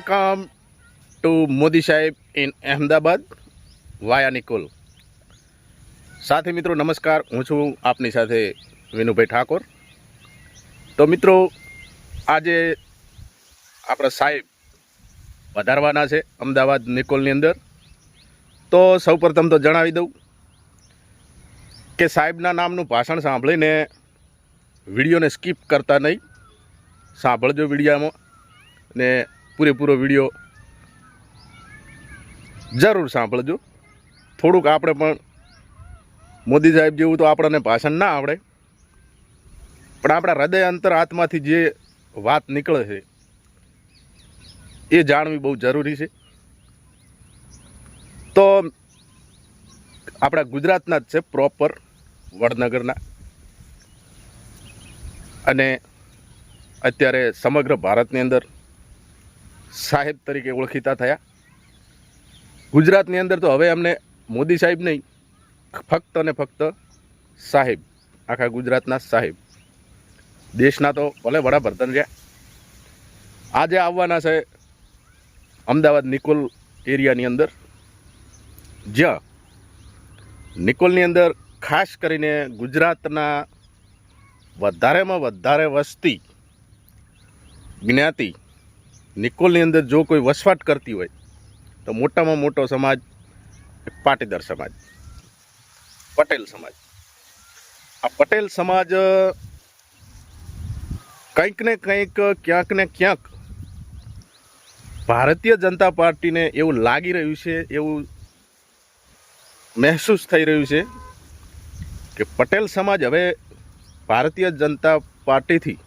Welcome to Modi સાહેબ in Ahmedabad વાયા નિકોલ સાથે મિત્રો, નમસ્કાર. હું છું આપની સાથે વિનુભાઈ ઠાકોર. તો મિત્રો, આજે આપણા સાહેબ વધારવાના છે અમદાવાદ નિકોલની અંદર. તો સૌપ્રથમ તો જણાવી દઉં કે સાહેબના નામનું ભાષણ સાંભળીને વિડીયોને સ્કીપ કરતા નહીં. સાંભળજો વિડીયામાં. ને પૂરેપૂરો વીડિયો જરૂર સાંભળજો. થોડુંક આપણે પણ મોદી સાહેબ જેવું તો આપણને ભાષણ ના આવડે. પણ આપણા હૃદય અંતર આત્માથી જે વાત નીકળે છે, એ જાણવી બહુ જરૂરી છે. તો આપણા ગુજરાતના જ છે પ્રોપર વડનગરના. અને અત્યારે સમગ્ર ભારતની અંદર સાહેબ તરીકે ઓળખીતા થયા. ગુજરાતની અંદર તો હવે અમને મોદી સાહેબ નહીં, ફક્ત અને ફક્ત સાહેબ, આખા ગુજરાતના સાહેબ. દેશના તો ભલે વડાપ્રધાન રહ્યા આજે આવવાના છે અમદાવાદ નિકોલ એરિયાની અંદર. જ્યાં નિકોલની અંદર ખાસ કરીને ગુજરાતના વધારેમાં વધારે વસ્તી જ્ઞાતિ નિકોલની અંદર જો કોઈ વસવાટ કરતી હોય, તો મોટામાં મોટો સમાજ પાટીદાર સમાજ, પટેલ સમાજ. આ પટેલ સમાજ કંઈક ને કંઈક, ક્યાંક ને ક્યાંક ભારતીય જનતા પાર્ટીને એવું લાગી રહ્યું છે, એવું મહેસૂસ થઈ રહ્યું છે કે પટેલ સમાજ હવે ભારતીય જનતા પાર્ટીથી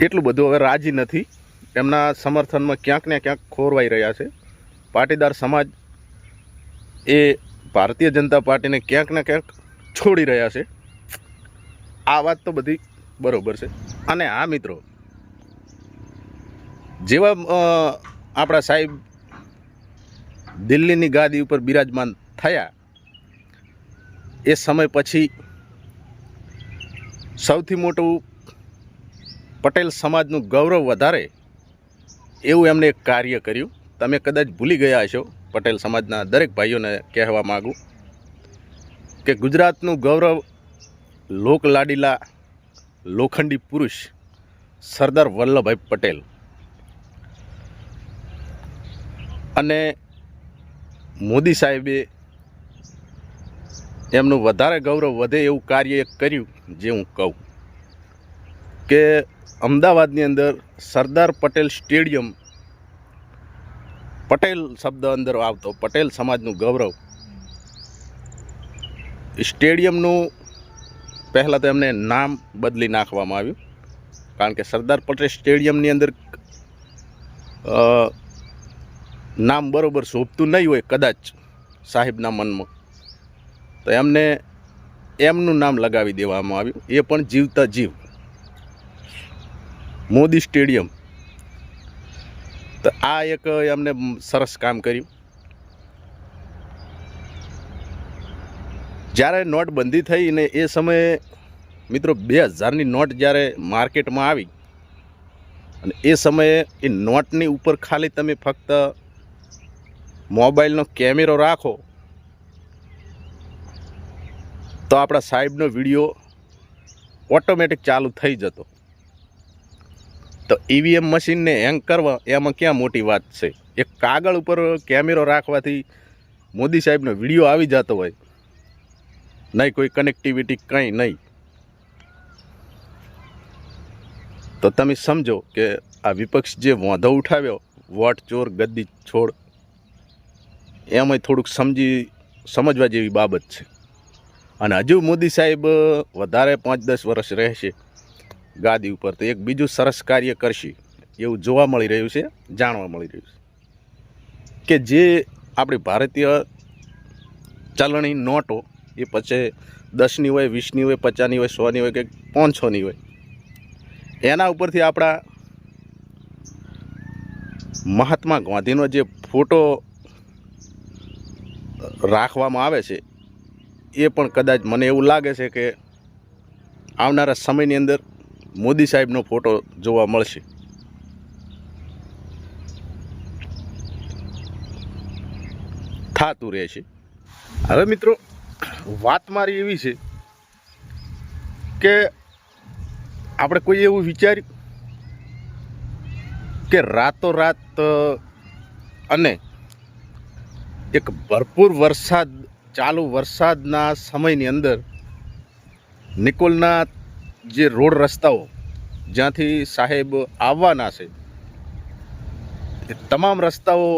એટલું બધું હવે રાજી નથી. એમના સમર્થનમાં ક્યાંક ને ક્યાંક ખોરવાઈ રહ્યા છે. પાટીદાર સમાજ એ ભારતીય જનતા પાર્ટીને ક્યાંક ને ક્યાંક છોડી રહ્યા છે. આ વાત તો બધી બરોબર છે. અને આ મિત્રો, જેવા આપણા સાહેબ દિલ્હીની ગાદી ઉપર બિરાજમાન થયા, એ સમય પછી સૌથી મોટું પટેલ સમાજનું ગૌરવ વધારે, એવું એમણે એક કાર્ય કર્યું. તમે કદાચ ભૂલી ગયા હશો, પટેલ સમાજના દરેક ભાઈઓને કહેવા માગું કે ગુજરાતનું ગૌરવ લોકલાડીલા લોખંડી પુરુષ સરદાર વલ્લભભાઈ પટેલ. અને મોદી સાહેબે એમનું વધારે ગૌરવ વધે એવું કાર્ય એક કર્યું, જે હું કહું કે અમદાવાદની અંદર સરદાર પટેલ સ્ટેડિયમ, પટેલ શબ્દ અંદર આવતો, પટેલ સમાજનું ગૌરવ. સ્ટેડિયમનું પહેલાં તો એમને નામ બદલી નાખવામાં આવ્યું, કારણ કે સરદાર પટેલ સ્ટેડિયમની અંદર નામ બરાબર શોભતું નહીં હોય કદાચ સાહેબના મનમાં. તો એમને એમનું નામ લગાવી દેવામાં આવ્યું. એ પણ જીવતા જીવ. મોદી સ્ટેડિયમ. તો આ એક એમને સરસ કામ કર્યું. જ્યારે નોટબંધી થઈ ને એ સમયે મિત્રો બે હજારની નોટ જ્યારે માર્કેટમાં આવી, અને એ સમયે એ નોટની ઉપર ખાલી તમે ફક્ત મોબાઈલનો કેમેરો રાખો, તો આપણા સાહેબનો વીડિયો ઓટોમેટિક ચાલુ થઈ જતો. તો ઈવીએમ મશીનને હેંગ કરવા, એમાં ક્યાં મોટી વાત છે? એક કાગળ ઉપર કેમેરો રાખવાથી મોદી સાહેબનો વીડિયો આવી જતો હોય. નહીં, કોઈ કનેક્ટિવિટી કંઈ નહીં. તો તમે સમજો કે આ વિપક્ષ જે વાંધો ઉઠાવ્યો, વોટ, ચોર, ગદ્દી, છોડ, એમાંય થોડુંક સમજી, સમજવા જેવી બાબત છે. અને હજુ મોદી સાહેબ વધારે પાંચ દસ વર્ષ રહેશે. ગાદી ઉપર તો એક બીજું સરસ કાર્ય કરશે એવું જોવા મળી રહ્યું છે, જાણવા મળી રહ્યું છે. કે જે આપણી ભારતીય ચલણી નોટો, એ પછી દસની હોય, વીસની હોય, પચાસની હોય, સોની હોય કે પાંચસોની હોય, એના ઉપરથી આપણા મહાત્મા ગાંધીનો જે ફોટો રાખવામાં આવે છે, એ પણ કદાચ મને એવું લાગે છે કે આવનારા સમયની અંદર મોદી સાહેબનો ફોટો જોવા મળશે. થાતું રહેશે હવે મિત્રો, વાત મારી એવી છે કે આપણે કોઈ એવું વિચાર્યું કે રાતોરાત અને એક ભરપૂર વરસાદ, ચાલુ વરસાદના સમયની અંદર નિકોલના જે રોડ રસ્તાઓ જ્યાંથી સાહેબ આવવાના છે, એ તમામ રસ્તાઓ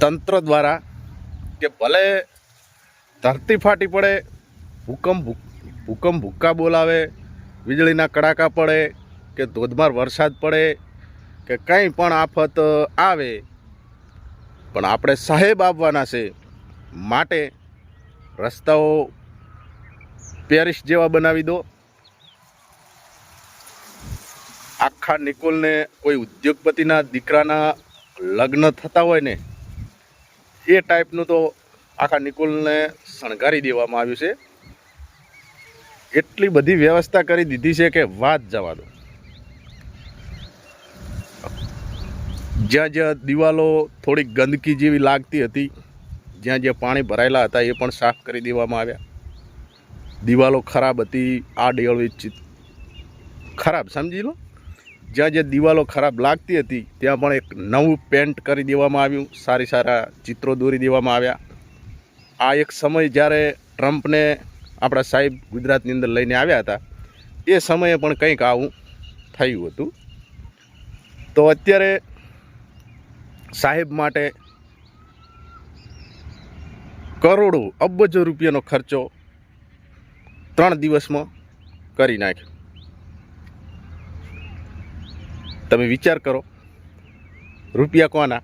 તંત્ર દ્વારા કે ભલે ધરતી ફાટી પડે, ભૂકંપ ભૂકંપ ભૂક્કા બોલાવે, વીજળીના કડાકા પડે, કે ધોધમાર વરસાદ પડે, કે કંઈ પણ આફત આવે, પણ આપણે સાહેબ આવવાના છે, માટે રસ્તાઓ પેરિસ જેવા બનાવી દો. આખા નિકોલને કોઈ ઉદ્યોગપતિના દીકરાના લગ્ન થતા હોય ને, એ ટાઈપનું તો આખા નિકોલને શણગારી દેવામાં આવ્યું છે. એટલી બધી વ્યવસ્થા કરી દીધી છે કે વાત જવા દો. જ્યાં જ્યાં દિવાલો થોડીક ગંદકી જેવી લાગતી હતી, જ્યાં જ્યાં પાણી ભરાયેલા હતા એ પણ સાફ કરી દેવામાં આવ્યા. દિવાલો ખરાબ હતી, આ ડેળવી ખરાબ, સમજી લો? જ્યાં જ્યાં દિવાલો ખરાબ લાગતી હતી, ત્યાં પણ એક નવું પેન્ટ કરી દેવામાં આવ્યું, સારી સારા ચિત્રો દોરી દેવામાં આવ્યા. આ એક સમય જ્યારે ટ્રમ્પને આપણા સાહેબ ગુજરાતની અંદર લઈને આવ્યા હતા, એ સમયે પણ કંઈક આવું થયું હતું. તો અત્યારે સાહેબ માટે કરોડો, અબજો રૂપિયાનો ખર્ચો ત્રણ દિવસમાં કરી નાખ્યો. તમે વિચાર કરો, રૂપિયા કોના?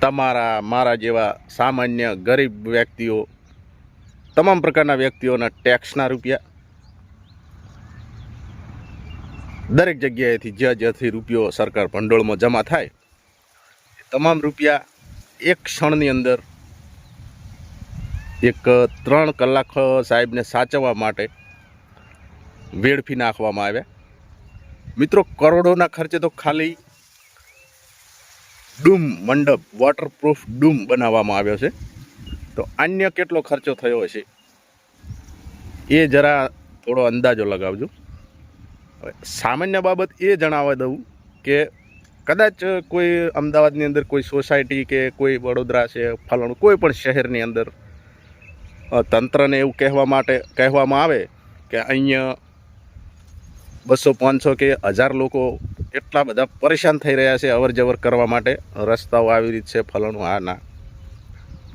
તમારા, મારા જેવા સામાન્ય ગરીબ વ્યક્તિઓ, તમામ પ્રકારના વ્યક્તિઓના ટેક્સના રૂપિયા. દરેક જગ્યાએથી જ્યાં જ્યાંથી રૂપિયો સરકાર ભંડોળમાં જમા થાય તમામ રૂપિયા એક ક્ષણની અંદર એક ત્રણ કલાક સાહેબને સાચવવા માટે વેડફી નાખવામાં આવ્યા. મિત્રો, કરોડોના ખર્ચે તો ખાલી ડૂમ મંડપ વોટરપ્રૂફ ડૂમ બનાવવામાં આવ્યો છે. તો અન્ય કેટલો ખર્ચો થયો હશે? એ જરા થોડો અંદાજો લગાવજો. સામાન્ય બાબત એ જણાવવા દઉં કે કદાચ કોઈ અમદાવાદની અંદર કોઈ સોસાયટી કે કોઈ વડોદરા છે, ફલાણું, કોઈ પણ શહેરની અંદર તંત્રને એવું કહેવા માટે કહેવામાં આવે કે અહીંયા બસો પાંચસો કે હજાર લોકો એટલા બધા પરેશાન થઈ રહ્યા છે અવર જવર કરવા માટે. રસ્તાઓ આવી રીત છે ફલાણું આ, ના.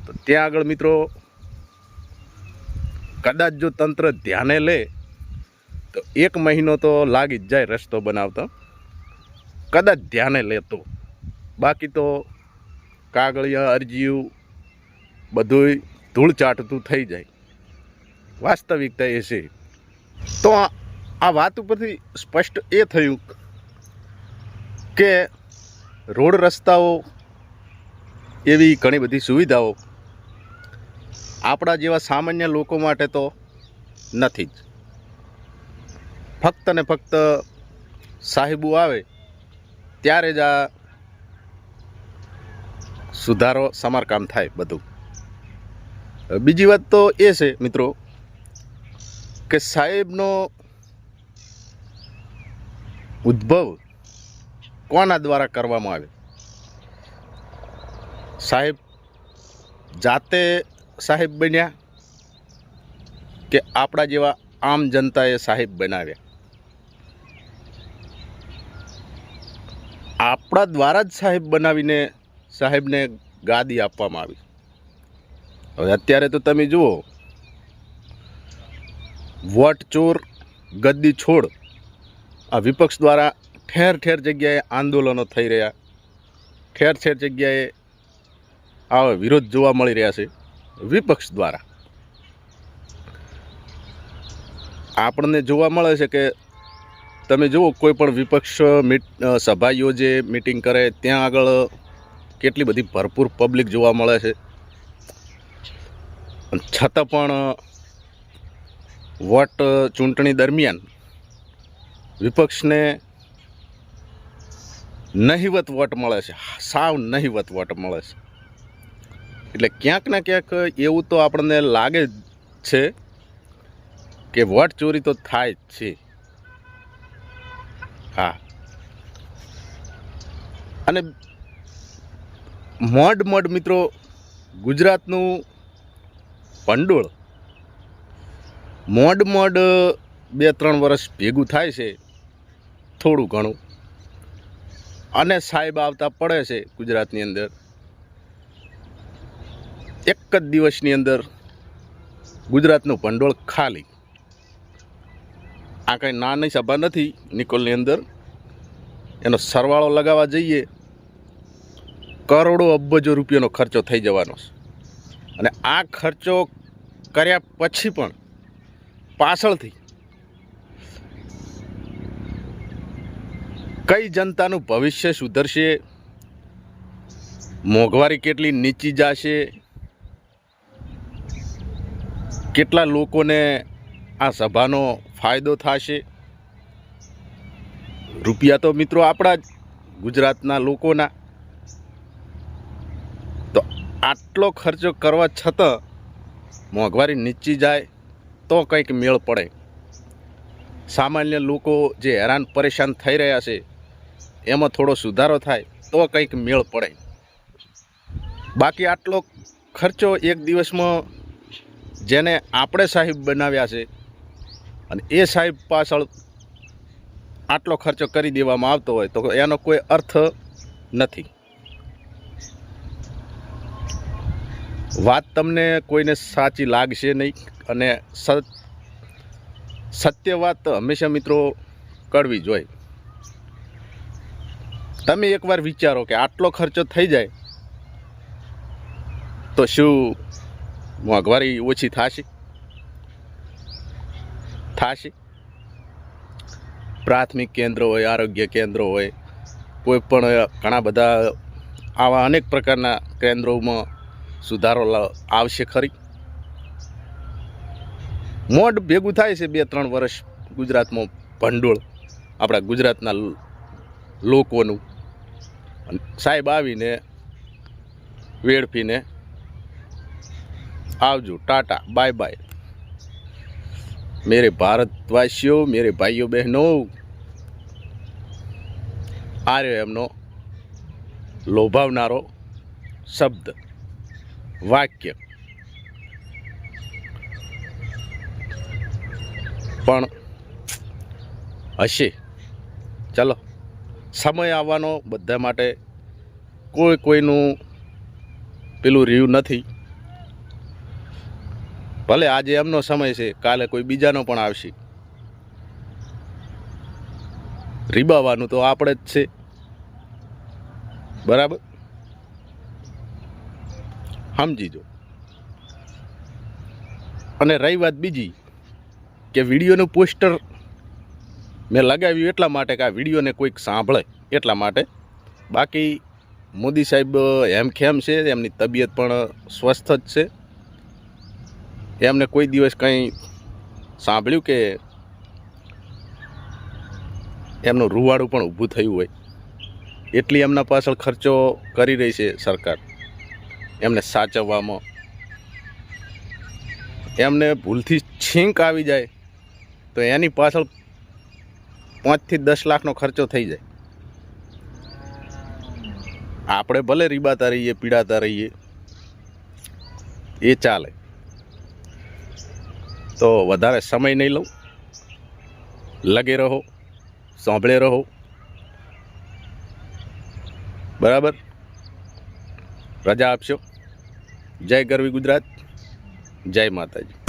તો ત્યાં આગળ મિત્રો, કદાચ જો તંત્ર ધ્યાને લે, તો એક મહિનો તો લાગી જ જાય રસ્તો બનાવતો. કદાચ ધ્યાને લેતો બાકી તો કાગળિયા અરજીઓ બધુંય ધૂળ ચાટતું થઈ જાય. વાસ્તવિકતા એ છે. તો આ વાત ઉપરથી સ્પષ્ટ એ થયું કે રોડ રસ્તાઓ એવી ઘણી બધી સુવિધાઓ આપણા જેવા સામાન્ય લોકો માટે તો નથી જ. ફક્ત ને ફક્ત સાહેબો આવે ત્યારે જ આ સુધારો સમારકામ થાય બધું. બીજી વાત તો એ છે, મિત્રો, કે સાહેબનો ઉદ્ભવ કોના દ્વારા કરવામાં આવે? સાહેબ જાતે સાહેબ બન્યા કે આપણા જેવા આમ જનતાએ સાહેબ બનાવ્યા? આપણા દ્વારા જ સાહેબ બનાવીને સાહેબને ગાદી આપવામાં આવી. હવે અત્યારે તો તમે જુઓ. વોટ ચોર, ગદ્દી છોડ આ વિપક્ષ દ્વારા ઠેર ઠેર જગ્યાએ આંદોલનો થઈ રહ્યા. ઠેર ઠેર જગ્યાએ આવા વિરોધ જોવા મળી રહ્યા છે વિપક્ષ દ્વારા. આપણને જોવા મળે છે કે તમે જુઓ કોઈ પણ વિપક્ષ સભા યોજે મિટિંગ કરે, ત્યાં આગળ કેટલી બધી ભરપૂર પબ્લિક જોવા મળે છે. છતાં પણ વોટ ચૂંટણી દરમિયાન વિપક્ષને નહિવત વોટ મળે છે, સાવ નહિવત વોટ મળે છે. એટલે ક્યાંક ને ક્યાંક એવું તો આપણને લાગે છે કે વોટ ચોરી તો થાય જ છે. હા. અને મોડ મોડ મિત્રો ગુજરાતનું ભંડોળ મોડ મોડ બે ત્રણ વર્ષ ભેગું થાય છે, થોડું ઘણું. અને સાહેબ આવતા પડે છે ગુજરાતની અંદર. એક જ દિવસની અંદર ગુજરાતનું ભંડોળ ખાલી. આ કંઈ નાની સભા નથી નિકોલની અંદર. એનો સરવાળો લગાવવા જઈએ. કરોડો અબજો રૂપિયાનો ખર્ચો થઈ જવાનો છે. અને આ ખર્ચો કર્યા પછી પણ પાછળથી કઈ જનતાનું ભવિષ્ય સુધરશે? મોંઘવારી કેટલી નીચી જશે? કેટલા લોકોને આ સભાનો ફાયદો થશે? રૂપિયા તો મિત્રો આપણા જ ગુજરાતના લોકોના આટલો ખર્ચો કરવા છતાં મોંઘવારી નીચી જાય તો કંઈક મેળ પડે. સામાન્ય લોકો જે હેરાન પરેશાન થઈ રહ્યા છે, એમાં થોડો સુધારો થાય તો કંઈક મેળ પડે. બાકી આટલો ખર્ચો એક દિવસમાં જેને આપણે સાહેબ બનાવ્યા છે અને એ સાહેબ પાછળ આટલો ખર્ચો કરી દેવામાં આવતો હોય તો એનો કોઈ અર્થ નથી. વાત તમને કોઈને સાચી લાગશે નહીં અને સત સત્ય વાત હંમેશા મિત્રો કરવી જોઈએ તમે એકવાર વિચારો કે આટલો ખર્ચો થઈ જાય તો શું મોંઘવારી ઓછી થશે? થશે? પ્રાથમિક કેન્દ્ર હોય, આરોગ્ય કેન્દ્રો હોય, કોઈ પણ ઘણા બધા આવા અનેક પ્રકારના કેન્દ્રોમાં સુધારો આવશે ખરી. મોડ ભેગું થાય છે બે ત્રણ વર્ષ ગુજરાતમાં ભંડોળ, આપણા ગુજરાતના લોકોનું. સાહેબ આવીને વેડફીને આવજો, ટાટા, બાય બાય. મેરે ભારતવાસીઓ, મેરે ભાઈઓ બહેનો, આ રહ્યો એમનો લોભાવનારો શબ્દ. વાક્ય. પણ હશે. ચાલો. સમય આવવાનો બધા માટે કોઈ કોઈનું પેલું રહ્યું નથી. ભલે આજે એમનો સમય છે, કાલે કોઈ બીજાનો પણ આવશે. રીબાવાનું તો આપણે જ છે. બરાબર? સમજી જો. અને રહી વાત બીજી, કે વિડીયોનું પોસ્ટર મેં લગાવ્યું એટલા માટે કે આ વિડીયોને કોઈક સાંભળે એટલા માટે. બાકી મોદી સાહેબ હેમખેમ છે, એમની તબિયત પણ સ્વસ્થ જ છે. એમને કોઈ દિવસ કંઈ સાંભળ્યું કે એમનું રૂવાડું પણ ઊભું થયું હોય? એટલી એમના પાછળ ખર્ચો કરી રહી છે સરકાર. એમને સાચવવામાં. એમને ભૂલથી છીંક આવી જાય, તો એની પાછળ પાંચથી દસ લાખનો ખર્ચો થઈ જાય. આપણે ભલે રીબાતા રહીએ, પીડાતા રહીએ, એ ચાલે. તો વધારે સમય નહીં લઉં. લગે રહો, સાંભળે રહો. બરાબર? રજા આપશો? જય ગરવી ગુજરાત જય માતાજી.